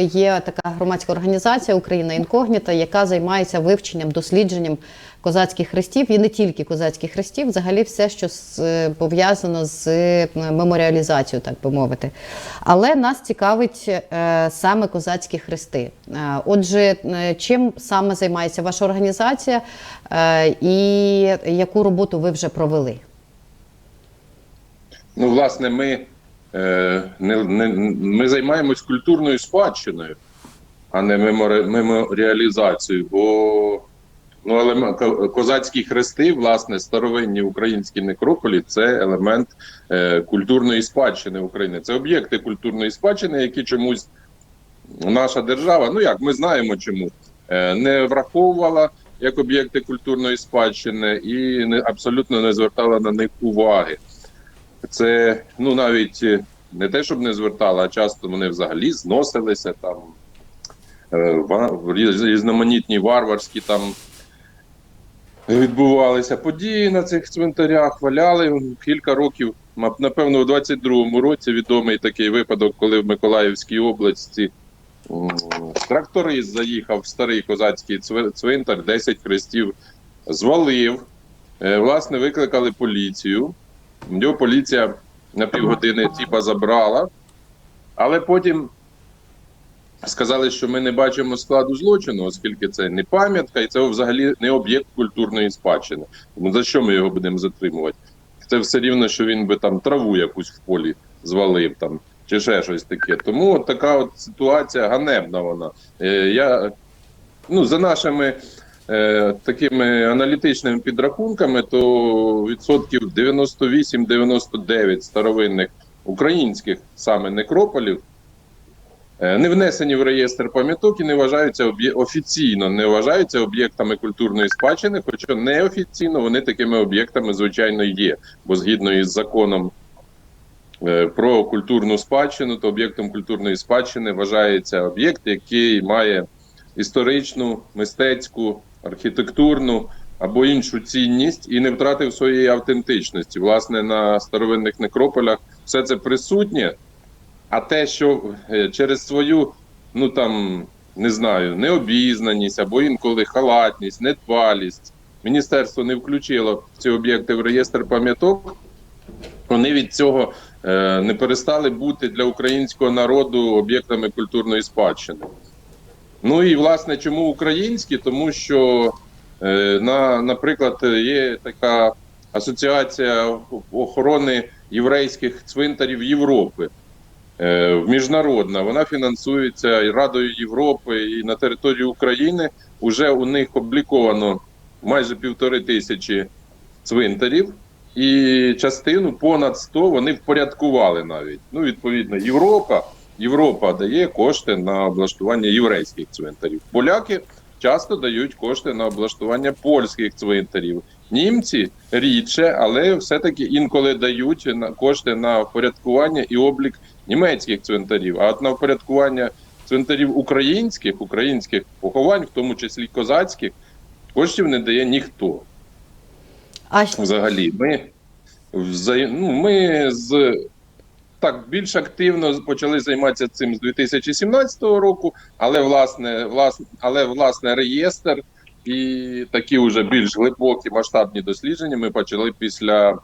є така громадська організація Україна Інкогніта, яка займається вивченням, дослідженням козацьких хрестів і не тільки козацьких хрестів, взагалі все, що е, пов'язано з е, меморіалізацією, так би мовити. Але нас цікавить е, саме козацькі хрести. Отже, чим саме займається ваша організація і яку роботу ви вже провели? Ну, власне, ми, е, не, не, ми займаємось культурною спадщиною, а не меморі, меморіалізацією. Бо ну, елемент, козацькі хрести, власне, старовинні українські некрополі це елемент е, культурної спадщини України. Це об'єкти культурної спадщини, які чомусь наша держава, ну як ми знаємо чому, е, не враховувала як об'єкти культурної спадщини і не, абсолютно не звертала на них уваги. Це ну навіть е, не те, щоб не звертала, а часто вони взагалі зносилися там е, різноманітні варварські там відбувалися події на цих цвинтарях, валяли кілька років. Напевно, у 22-му році відомий такий випадок, коли в Миколаївській області тракторист заїхав в старий козацький цвинтар, 10 хрестів звалив. Е, Власне, викликали поліцію. Його поліція на півгодини типа забрала, але потім сказали, що ми не бачимо складу злочину, оскільки це не пам'ятка, і це взагалі не об'єкт культурної спадщини. Тому за що ми його будемо затримувати? Це все рівно, що він би там траву якусь в полі звалив там. Чи ще щось таке. Тому от така от ситуація ганебна вона. Е, я, ну, за нашими такими аналітичними підрахунками, то відсотків 98-99 старовинних українських саме некрополів е, не внесені в реєстр пам'яток і не вважаються офіційно не вважаються об'єктами культурної спадщини, хоча неофіційно вони такими об'єктами, звичайно, є. Бо згідно із законом е, про культурну спадщину, то об'єктом культурної спадщини вважається об'єкт, який має історичну, мистецьку, архітектурну або іншу цінність і не втратив своєї автентичності. Власне, на старовинних некрополях все це присутнє. А те, що е, через свою, ну там не знаю, необізнаність або інколи халатність, недбалість, міністерство не включило ці об'єкти в реєстр пам'яток, вони від цього е, не перестали бути для українського народу об'єктами культурної спадщини. Ну і власне, чому українські? Тому що, е, на, наприклад, є така асоціація охорони єврейських цвинтарів Європи. Е, міжнародна, вона фінансується Радою Європи і на території України. Уже у них обліковано майже півтори тисячі цвинтарів, і частину понад 100 вони впорядкували навіть. Ну, відповідно, Європа, Європа дає кошти на облаштування єврейських цвинтарів. Поляки часто дають кошти на облаштування польських цвинтарів. Німці рідше, але все-таки інколи дають кошти на впорядкування і облік німецьких цвинтарів. А от на впорядкування цвинтарів українських, українських поховань, в тому числі козацьких, коштів не дає ніхто А взагалі. Ми, ну, ми з так більш активно почали займатися цим з 2017 року, але власне, власне, але власне реєстр і такі вже більш глибокі масштабні дослідження ми почали після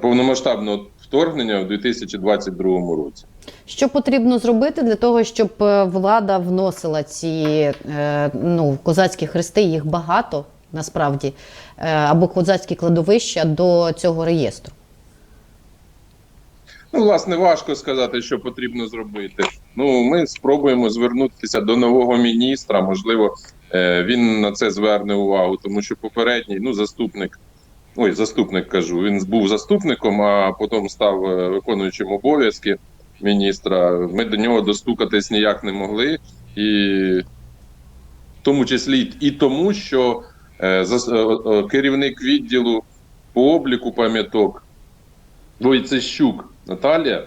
повномасштабного вторгнення в 2022 році. Що потрібно зробити для того, щоб е, влада вносила ці е, ну, козацькі хрести, їх багато насправді, е, або козацькі кладовища до цього реєстру? Ну, власне, важко сказати, що потрібно зробити. Ну, ми спробуємо звернутися до нового міністра. Можливо, е, він на це зверне увагу, тому що попередній ну, заступник, ой, заступник кажу, він був заступником, а потім став е, виконуючим обов'язки міністра. Ми до нього достукатись ніяк не могли, і в тому числі і тому, що е, керівник відділу по обліку пам'яток Войцещук Наталія,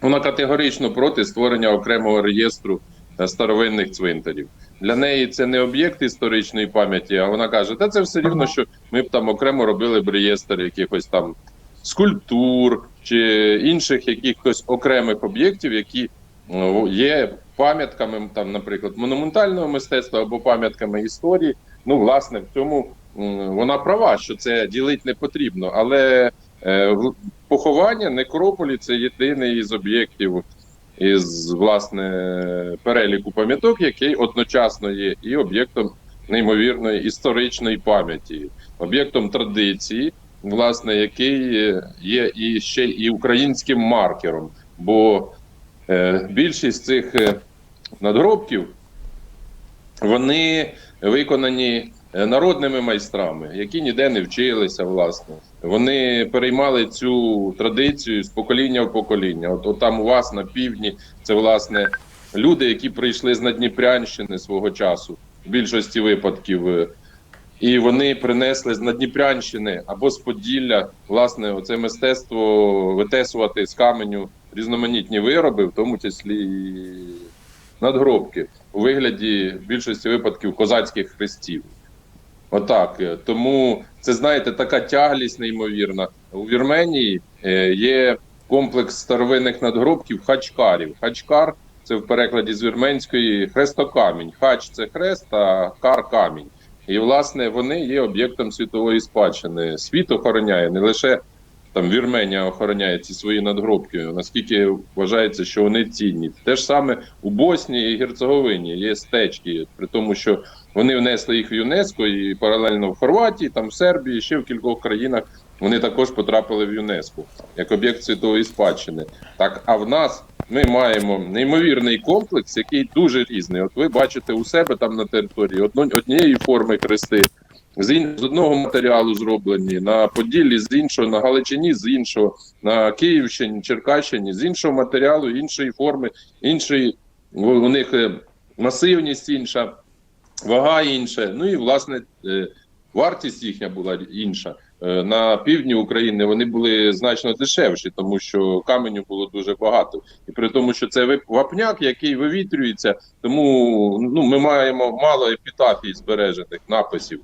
вона категорично проти створення окремого реєстру е, старовинних цвинтарів. Для неї це не об'єкт історичної пам'яті, а вона каже: та це все рівно, що ми б там окремо робили б реєстр якихось там скульптур чи інших якихось окремих об'єктів, які е, є пам'ятками, там, наприклад, монументального мистецтва або пам'ятками історії. Ну, власне, в цьому вона права, що це ділити не потрібно. Але поховання некрополі це єдиний із об'єктів із власне переліку пам'яток, який одночасно є і об'єктом неймовірної історичної пам'яті, об'єктом традиції, власне, який е, є і ще і українським маркером. Бо е, більшість цих е, надгробків вони виконані е, народними майстрами, які ніде не вчилися, власне. Вони переймали цю традицію з покоління в покоління. От, от там у вас на півдні це власне люди, які прийшли з Надніпрянщини свого часу, в більшості випадків. е, І вони принесли з Надніпрянщини або з Поділля, власне, оце мистецтво витесувати з каменю різноманітні вироби, в тому числі і надгробки у вигляді в більшості випадків козацьких хрестів. Отак. е, Тому це, знаєте, така тяглість неймовірна. У Вірменії е, є комплекс старовинних надгробків хачкарів. Хачкар це в перекладі з вірменської хрестокамінь. Хач це хрест, а кар камінь. І, власне, вони є об'єктом світової спадщини. Світ охороняє не лише там Вірменія охороняє ці свої надгробки, наскільки вважається, що вони цінні. Те ж саме у Боснії і Герцеговині є стечки, при тому, що вони внесли їх в ЮНЕСКО і паралельно в Хорватії, там в Сербії, ще в кількох країнах вони також потрапили в ЮНЕСКО як об'єкт світової спадщини. Так, а в нас ми маємо неймовірний комплекс, який дуже різний. От ви бачите у себе там на території однієї форми хрести, з, одного матеріалу зроблені, на Поділлі з іншого, на Галичині з іншого, на Київщині, Черкащині з іншого матеріалу, іншої форми, іншої у у них е, масивність інша, вага інша. Ну і власне е, вартість їхня була інша. Е, На півдні України вони були значно дешевші, тому що каменю було дуже багато. І при тому, що це вапняк, який вивітрюється, тому ну, ми маємо мало епітафій збережених написів.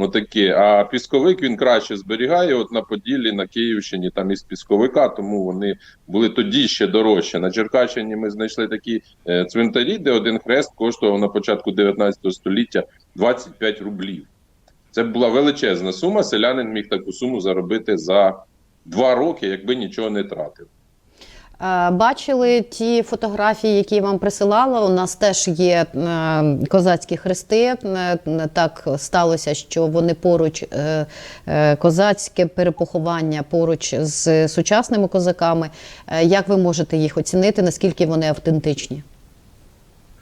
Отакі. А пісковик він краще зберігає. От на Поділлі, на Київщині, там із пісковика, тому вони були тоді ще дорожче. На Черкащині ми знайшли такі е, цвинтарі, де один хрест коштував на початку 19 століття 25 рублів. Це була величезна сума. Селянин міг таку суму заробити за два роки, якби нічого не тратив. Е, Бачили ті фотографії, які вам присилала. У нас теж є е, козацькі хрести. Е, Так сталося, що вони поруч козацьке перепоховання поруч з сучасними козаками. Як ви можете їх оцінити? Наскільки вони автентичні?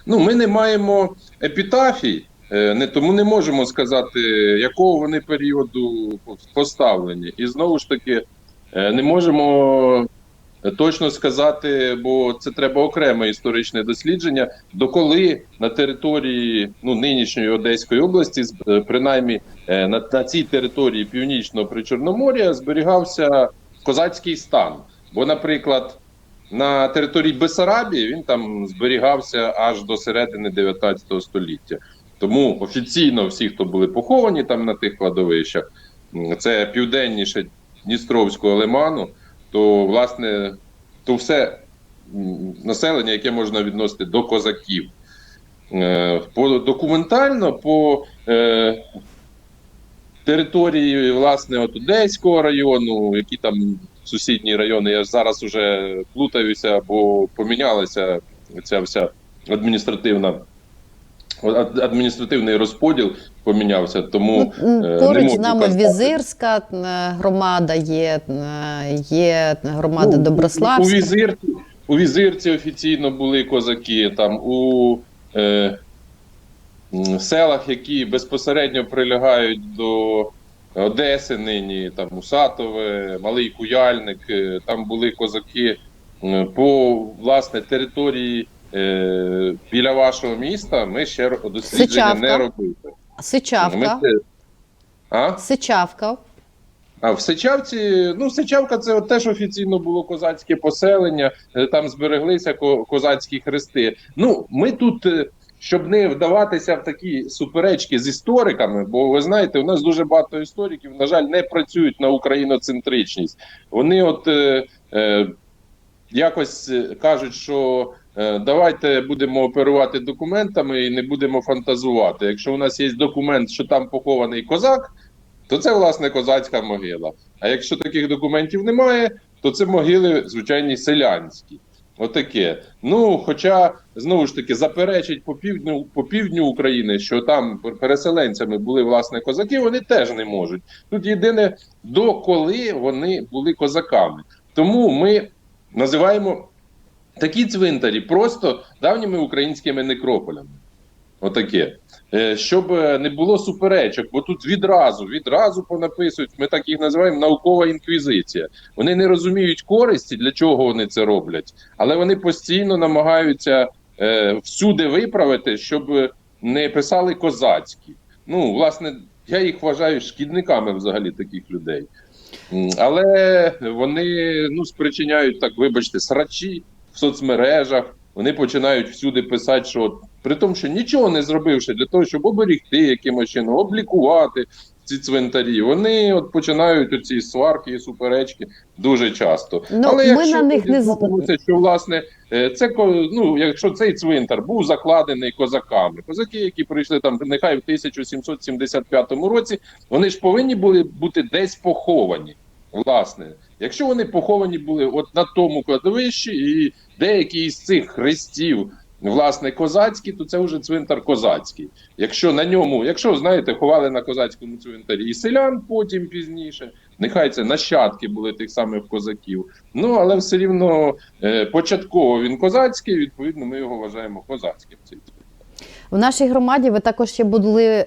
Ну, ми не маємо епітафій, не тому не можемо сказати, якого вони періоду поставлені. І знову ж таки, не можемо точно сказати, бо це треба окреме історичне дослідження, доколи на території ну, нинішньої Одеської області, е, принаймні е, на, на цій території північного причорномор'я, зберігався козацький стан. Бо, наприклад, на території Бесарабії він там зберігався аж до середини 19 століття. Тому офіційно всі, хто були поховані там на тих кладовищах, це південніше Дністровського лиману, то власне то все населення, яке можна відносити до козаків. Е, По документально по е, території власне от Одеського району, які там сусідні райони, я зараз уже плутаюся, бо помінялася ця вся адміністративна ад- адміністративний розподіл помінявся. Тому Ну, е, Поруч з нами казати. Візирська е, громада є, е, є громада Ну, Доброславська. У візирці, у візирці офіційно були козаки. Там у е, селах, які безпосередньо прилягають до Одеси, нині там Усатове, Малий Куяльник. Там були козаки по власне території. Е, Біля вашого міста ми ще дослідження Сичавка. не робили. Сичавка. Ми а? Сичавка. А в Сичавці, ну Сичавка це от теж офіційно було козацьке поселення, е, там збереглися козацькі хрести. Ну, ми тут, е, щоб не вдаватися в такі суперечки з істориками, бо ви знаєте, у нас дуже багато істориків, на жаль, не працюють на україноцентричність. Вони от е, е, якось е, кажуть, що давайте будемо оперувати документами і не будемо фантазувати. Якщо у нас є документ, що там похований козак, то це власне козацька могила. А якщо таких документів немає, то це могили звичайні селянські. Отаке. Ну, хоча знову ж таки заперечить по півдню по півдню України, що там переселенцями були власне козаки, вони теж не можуть. Тут єдине доколи вони були козаками. Тому ми називаємо такі цвинтарі просто давніми українськими некрополями. Отаке. Е, Щоб е, не було суперечок, бо тут відразу, відразу понаписують, ми так їх називаємо наукова інквізиція. Вони не розуміють користі, для чого вони це роблять, але вони постійно намагаються е, всюди виправити, щоб не писали козацькі. Ну, власне, я їх вважаю шкідниками взагалі таких людей. Але вони ну, спричиняють так, вибачте, срачі в соцмережах. Вони починають всюди писати, що при тому, що нічого не зробивши для того, щоб оберігти якимось чином, облікувати ці цвинтарі, вони от починають оці сварки і суперечки дуже часто. Ну, Але ми якщо на них не з- що власне е, це ну, якщо цей цвинтар був закладений козаками, козаки, які прийшли там нехай в 1775 році, вони ж повинні були бути десь поховані. Власне, якщо вони поховані були от на тому кладовищі, і деякі із цих хрестів, власне, козацькі, то це вже цвинтар козацький. Якщо на ньому, якщо знаєте, ховали на козацькому цвинтарі і селян потім пізніше, нехай це нащадки були тих самих козаків. Ну але все рівно е, початково він козацький, відповідно, ми його вважаємо козацьким. В нашій громаді ви також ще були е,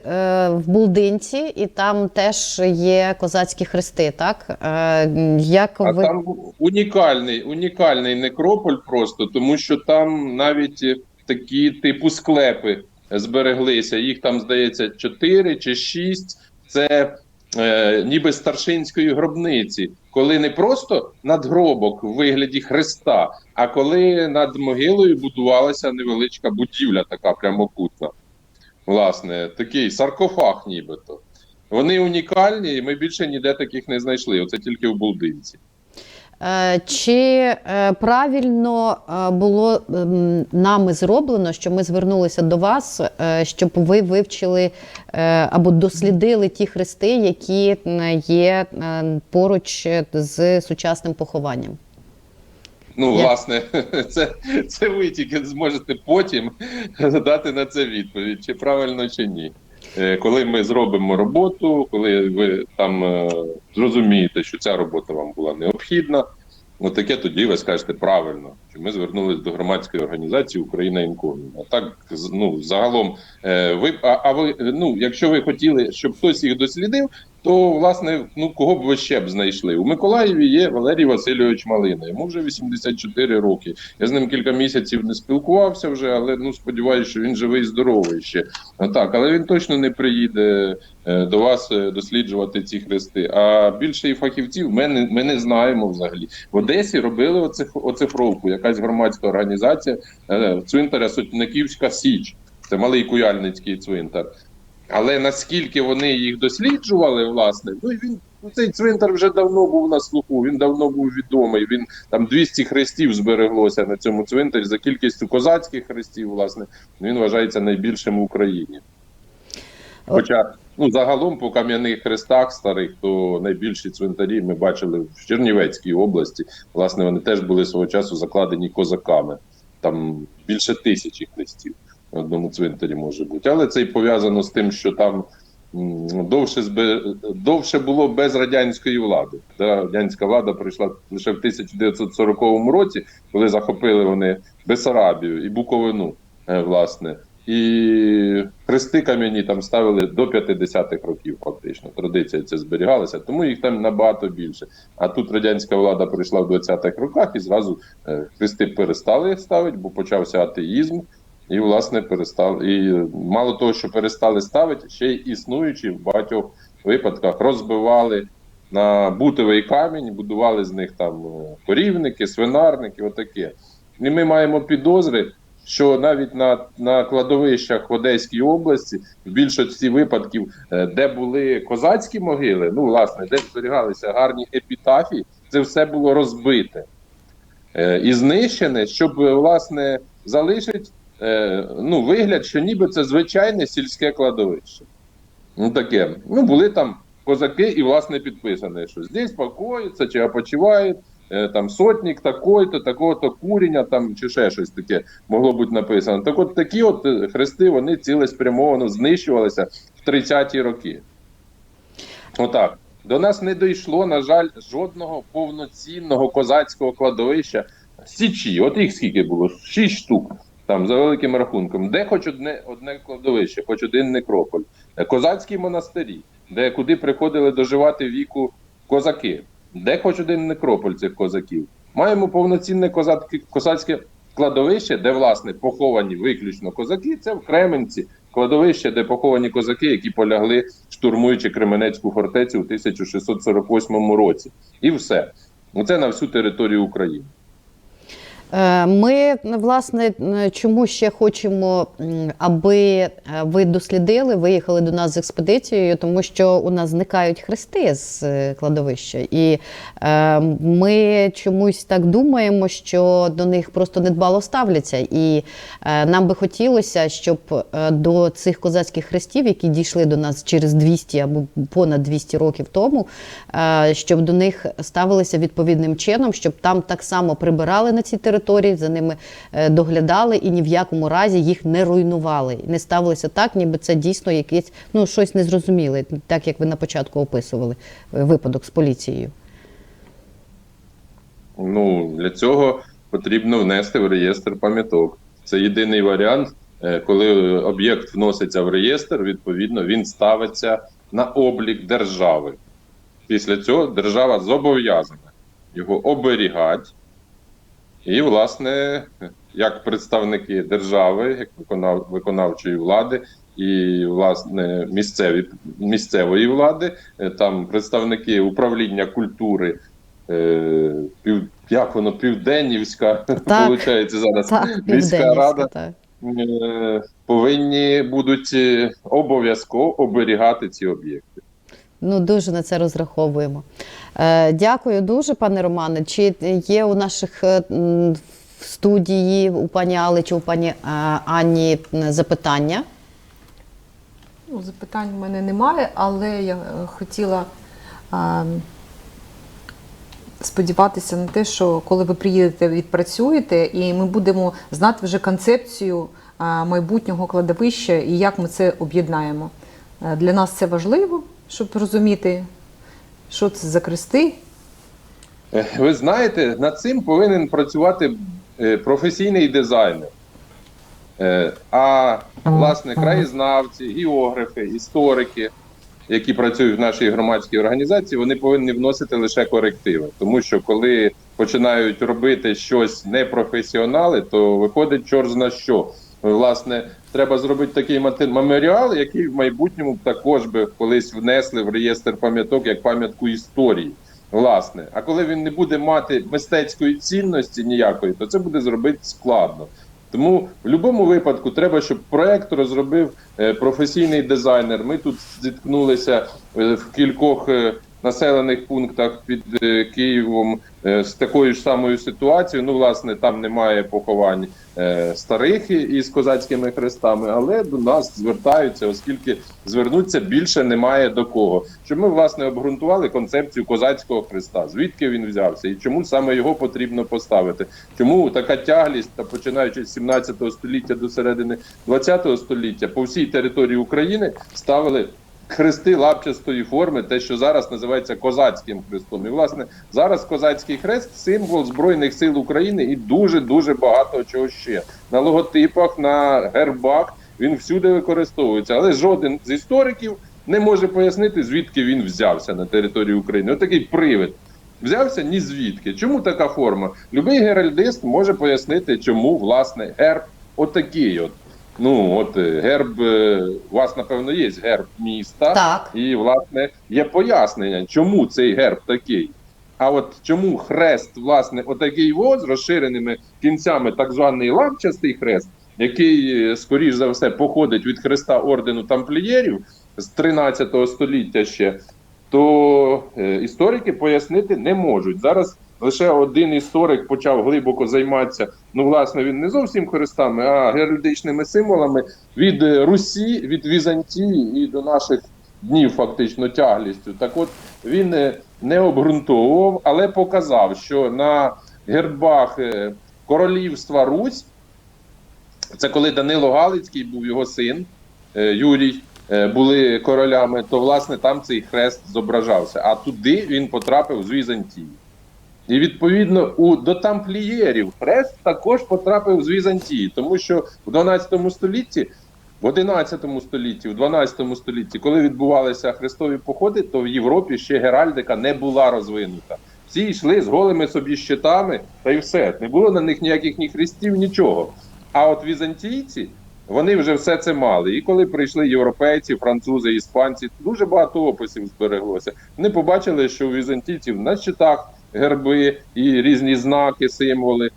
в Булдинці, і там теж є козацькі хрести, так? Е, як А ви... там унікальний, унікальний некрополь просто, тому що там навіть е, такі типу склепи збереглися. Їх там, здається, чотири чи шість. Це е, ніби старшинської гробниці, коли не просто надгробок в вигляді хреста, а коли над могилою будувалася невеличка будівля, така прямокутна. Власне, такий саркофаг, нібито. Вони унікальні, і ми більше ніде таких не знайшли. Оце тільки в Булдинці. Е, Чи е, правильно е, було ем, нами зроблено, що ми звернулися до вас, щоб ви вивчили або дослідили ті хрести, які є поруч з сучасним похованням? Ну, Я- власне, це, це ви тільки зможете потім дати на це відповідь, чи правильно, чи ні. Е, Коли ми зробимо роботу, коли ви там е, зрозумієте, що ця робота вам була необхідна, ну таке тоді ви скажете правильно, що ми звернулись до громадської організації Україна Інкогніта. А так ну загалом, е, ви а, а ви ну, якщо ви хотіли, щоб хтось їх дослідив, то власне ну кого б ви ще б знайшли? У Миколаєві є Валерій Васильович Малина. Йому вже 84 роки. Я з ним кілька місяців не спілкувався вже, але ну сподіваюся, що він живий і здоровий ще. Так, але він точно не приїде е, до вас е, досліджувати ці хрести. А більше і фахівців ми не, ми не знаємо взагалі. В Одесі робили оциф, оцифровку, якась громадська організація е, цвинтаря Сотниківська Січ. Це малий куяльницький цвинтар. Але наскільки вони їх досліджували, власне, ну він цей цвинтар вже давно був на слуху, він давно був відомий. Він там 200 хрестів збереглося на цьому цвинтарі за кількістю козацьких хрестів, власне, він вважається найбільшим в Україні. Хоча ну загалом по кам'яних хрестах старих, то найбільші цвинтарі ми бачили в Чернівецькій області. Власне, вони теж були свого часу закладені козаками. Там більше тисячі хрестів на одному цвинтарі може бути. Але це й пов'язано з тим, що там довше довше було без радянської влади. Радянська влада прийшла лише в 1940 році, коли захопили вони Бесарабію і Буковину, е, власне. І хрести кам'яні там ставили до 50-х років, фактично. Традиція це зберігалася, тому їх там набагато більше. А тут радянська влада прийшла в 20-х роках і зразу е, хрести перестали ставити, бо почався атеїзм. І, власне, перестали. І мало того, що перестали ставити, ще й існуючі в багатьох випадках розбивали на бутовий камінь, будували з них там е, корівники, свинарники, отаке. І ми маємо підозри, що навіть на, на кладовищах в Одеській області, в більшості випадків, е, де були козацькі могили, ну, власне, де зберігалися гарні епітафії, це все було розбите. Е, і знищене, щоб е, власне залишить ну, вигляд, що ніби це звичайне сільське кладовище. Ну таке. Ну, були там козаки, і власне підписане, що здесь покоїться чи опочивають. Е, Там сотник такой-то, такого-то куріння, там чи ще щось таке могло бути написано. Так от такі от е, хрести вони цілеспрямовано знищувалися в 30-ті роки. Отак. До нас не дійшло, на жаль, жодного повноцінного козацького кладовища Січі. От їх скільки було? Шість штук. Там за великим рахунком, де хоч одне одне кладовище, хоч один некрополь, козацькі монастирі, де куди приходили доживати віку козаки, де хоч один некрополь цих козаків. Маємо повноцінне козацьке, козацьке кладовище, де власне поховані виключно козаки. Це в Кременці, кладовище, де поховані козаки, які полягли, штурмуючи Кременецьку фортецю у 1648 році. І все. Це на всю територію України. Е, Ми власне е, чому ще хочемо, аби е, ви дослідили, виїхали до нас з експедицією, тому що у нас зникають хрести з кладовища, і ми чомусь так думаємо, що до них просто недбало ставляться. І нам би хотілося, щоб до цих козацьких хрестів, які дійшли до нас через 200 або понад 200 років тому, щоб до них ставилися відповідним чином, щоб там так само прибирали на цій території, за ними е, доглядали і ні в якому разі їх не руйнували. Не ставилися так, ніби це дійсно якесь ну щось незрозуміле, так як ви на початку описували е, випадок з поліцією. Ну для цього потрібно внести в реєстр пам'яток. Це єдиний варіант, е, коли об'єкт вноситься в реєстр, відповідно він ставиться на облік держави. Після цього держава зобов'язана його оберігати. І, власне, як представники держави, як виконав, виконавчої влади і власне місцеві, місцевої влади, е, там представники управління культури, е, пів, як воно, Південнівська, виходить зараз Так, міська рада, так. е, повинні будуть обов'язково оберігати ці об'єкти. Ну, дуже на це розраховуємо. Е, дякую дуже, пане Романе. Чи є у наших е, в студії у пані Али чи у пані е, Анні запитання? Ну, запитань в мене немає, але я хотіла е, сподіватися на те, що коли ви приїдете, відпрацюєте, і ми будемо знати вже концепцію майбутнього кладовища і як ми це об'єднаємо. Для нас це важливо, щоб розуміти, що це за крести. Е, Ви знаєте, над цим повинен працювати е, професійний дизайнер. Е, А власне краєзнавці, географи, історики, які працюють в нашій громадській організації, вони повинні вносити лише корективи. Тому що коли починають робити щось непрофесіонали, то виходить чорт зна що. Власне, треба зробити такий меморіал, який в майбутньому також би колись внесли в реєстр пам'яток як пам'ятку історії. Власне, а коли він не буде мати мистецької цінності ніякої, то це буде зробити складно. Тому в будь-якому випадку треба, щоб проект розробив е, професійний дизайнер. Ми тут зіткнулися е, в кількох е, населених пунктах під е, Києвом е, з такою ж самою ситуацією. Ну, власне, там немає поховань е, старих із козацькими хрестами, але до нас звертаються, оскільки звернуться більше немає до кого. Щоб ми власне обґрунтували концепцію козацького хреста, звідки він взявся і чому саме його потрібно поставити. Чому така тяглість, та починаючи з 17 століття до середини 20 століття, по всій території України ставили хрести лапчастої форми, те, що зараз називається козацьким хрестом. І власне зараз козацький хрест символ збройних сил України і дуже дуже багато чого ще на логотипах, на гербах. Він всюди використовується, але жоден з істориків не може пояснити, звідки він взявся на території України. Отакий привид. Взявся ні звідки. Чому така форма? Любий геральдист може пояснити, чому власне герб отакий. От. Ну, от е, герб, е, у вас, напевно, є герб міста, Так. і, власне, є пояснення, чому цей герб такий. А от чому хрест, власне, отакий от, з розширеними кінцями, так званий лапчастий хрест, який, е, скоріш за все, походить від хреста ордену тамплієрів з 13 століття ще, то історики пояснити не можуть. Зараз лише один історик почав глибоко займатися. Ну, власне, він не зовсім хрестами, а геральдичними символами від е, Русі, від Візантії і до наших днів, фактично, тяглістю. Так от він е, не обґрунтовував, але показав, що на гербах е, королівства Русь, це коли Данило Галицький був його син Юрій, були королями, то власне там цей хрест зображався. А туди він потрапив з Візантії. І відповідно у до тамплієрів хрест також потрапив з Візантії, тому що в 12 столітті, в 11 столітті, в 12 столітті, коли відбувалися хрестові походи, то в Європі ще геральдика не була розвинута. Всі йшли з голими собі щитами, та й все. Не було на них ніяких ні хрестів, нічого. А от візантійці вони вже все це мали. І коли прийшли європейці, французи, іспанці, дуже багато описів збереглося. Вони побачили, що у візантійців на щитах герби і різні знаки, символи,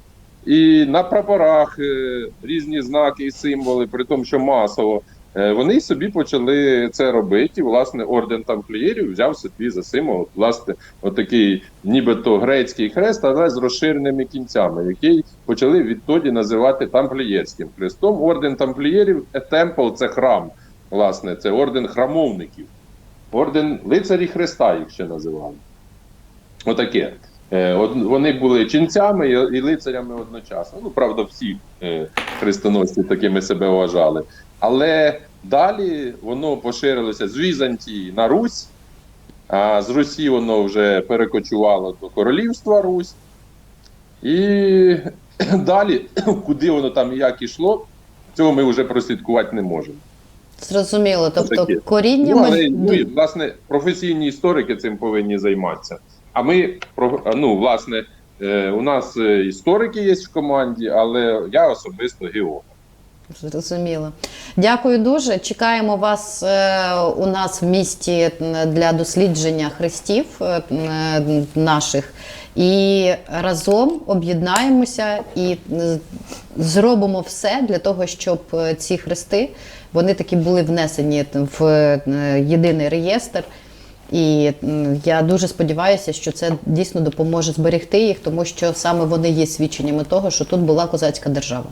і на прапорах е, різні знаки і символи, при тому, що масово. Е, Вони собі почали це робити. І, власне, орден тамплієрів взяв собі за символ, власне, отакий нібито грецький хрест, але з розширеними кінцями, який почали відтоді називати тамплієрським хрестом. Орден тамплієрів темпл це храм. Власне, це орден храмовників, орден лицарі Христа, їх ще називали. Отаке. Е, Вони були ченцями і, лицарями одночасно. Ну, правда, всі е, хрестоносці такими себе вважали. Але далі воно поширилося з Візантії на Русь, а з Русі воно вже перекочувало до королівства Русь. І далі, куди воно там і як ішло, цього ми вже прослідкувати не можемо. Зрозуміло. Тобто коріння Ну, ми але ну, власне професійні історики цим повинні займатися. А ми ну, власне, е, у нас е, історики є в команді, але я особисто геолог. Зрозуміло. Дякую дуже. Чекаємо вас е, у нас в місті для дослідження хрестів наших. І разом об'єднаємося і зробимо все для того, щоб ці хрести вони таки були внесені в єдиний реєстр. І я дуже сподіваюся, що це дійсно допоможе зберегти їх, тому що саме вони є свідченнями того, що тут була козацька держава.